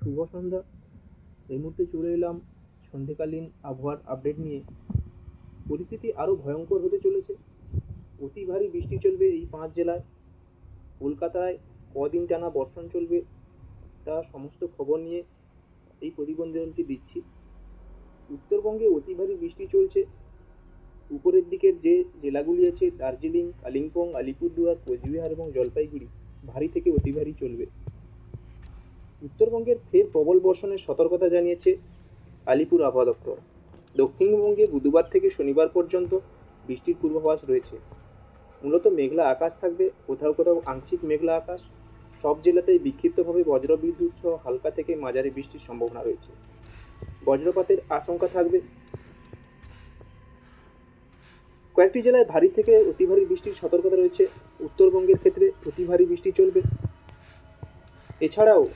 শুভ সন্ধ্যা। এই মুহূর্তে চলে এলাম সন্ধেকালীন আবহাওয়ার আপডেট নিয়ে। পরিস্থিতি আরও ভয়ঙ্কর হতে চলেছে। অতি ভারী বৃষ্টি চলবে এই পাঁচ জেলায়। কলকাতায় কদিন টানা বর্ষণ চলবে, তা সমস্ত খবর নিয়ে এই প্রতিবেদনটি দিচ্ছি। উত্তরবঙ্গে অতি ভারী বৃষ্টি চলছে। উপরের দিকের যে জেলাগুলি আছে, দার্জিলিং, কালিম্পং, আলিপুরদুয়ার, কোচবিহার এবং জলপাইগুড়ি, ভারী থেকে অতি ভারী চলবে। উত্তরবঙ্গের ফের প্রবল বর্ষণের সতর্কতা জানিয়েছে আলিপুর আবহাওয়া দপ্তর। দক্ষিণবঙ্গে বুধবার থেকে শনিবার পর্যন্ত বৃষ্টির পূর্বাভাস রয়েছে। মূলত মেঘলা আকাশ থাকবে, কোথাও কোথাও আংশিক মেঘলা আকাশ। সব জেলাতেই বিক্ষিপ্তভাবে বজ্রবিদ্যুৎ সহ হালকা থেকে মাঝারি বৃষ্টির সম্ভাবনা রয়েছে। বজ্রপাতের আশঙ্কা থাকবে। কয়েকটি জেলায় ভারী থেকে অতি ভারী বৃষ্টির সতর্কতা রয়েছে। উত্তরবঙ্গের ক্ষেত্রে অতি ভারী বৃষ্টি চলবে। এছাড়াও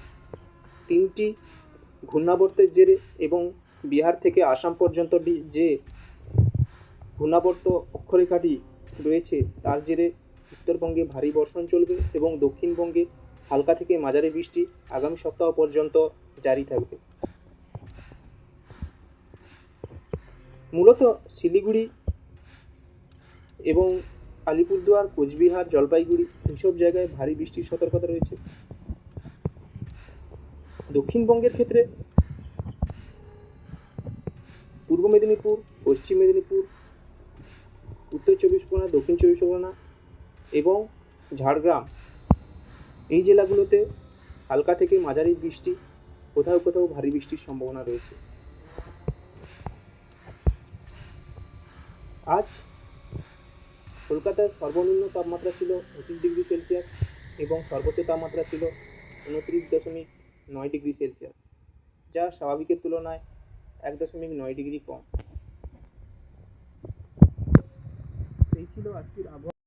তিনটি ঘূর্ণাবর্তের জেরে এবং বিহার থেকে আসাম পর্যন্ত যে ঘূর্ণাবর্ত অক্ষরেখাটি রয়েছে, তার জেরে উত্তরবঙ্গে ভারী বর্ষণ চলবে এবং দক্ষিণবঙ্গে হালকা থেকে মাঝারি বৃষ্টি আগামী সপ্তাহ পর্যন্ত জারি থাকবে। মূলত শিলিগুড়ি এবং আলিপুরদুয়ার, কোচবিহার, জলপাইগুড়ি, এইসব জায়গায় ভারী বৃষ্টির সতর্কতা রয়েছে। দক্ষিণবঙ্গের ক্ষেত্রে? পূর্ব মেদিনীপুর, পশ্চিম মেদিনীপুর, উত্তর চব্বিশ পরগনা, দক্ষিণ চব্বিশ পরগনা এবং ঝাড়গ্রাম। এই জেলাগুলোতে হালকা থেকে মাঝারি বৃষ্টি, কোথাও কোথাও ভারী বৃষ্টির সম্ভাবনা রয়েছে। আজ কলকাতার সর্বনিম্ন তাপমাত্রা ছিল পঁচিশ ডিগ্রি সেলসিয়াস এবং সর্বোচ্চ তাপমাত্রা ছিল উনত্রিশ দশমিক নয় ডিগ্রি সেলসিয়াস, যা স্বাভাবিকের তুলনায় এক দশমিক নয় ডিগ্রি কম। এই ছিল আজকের আবহাওয়া।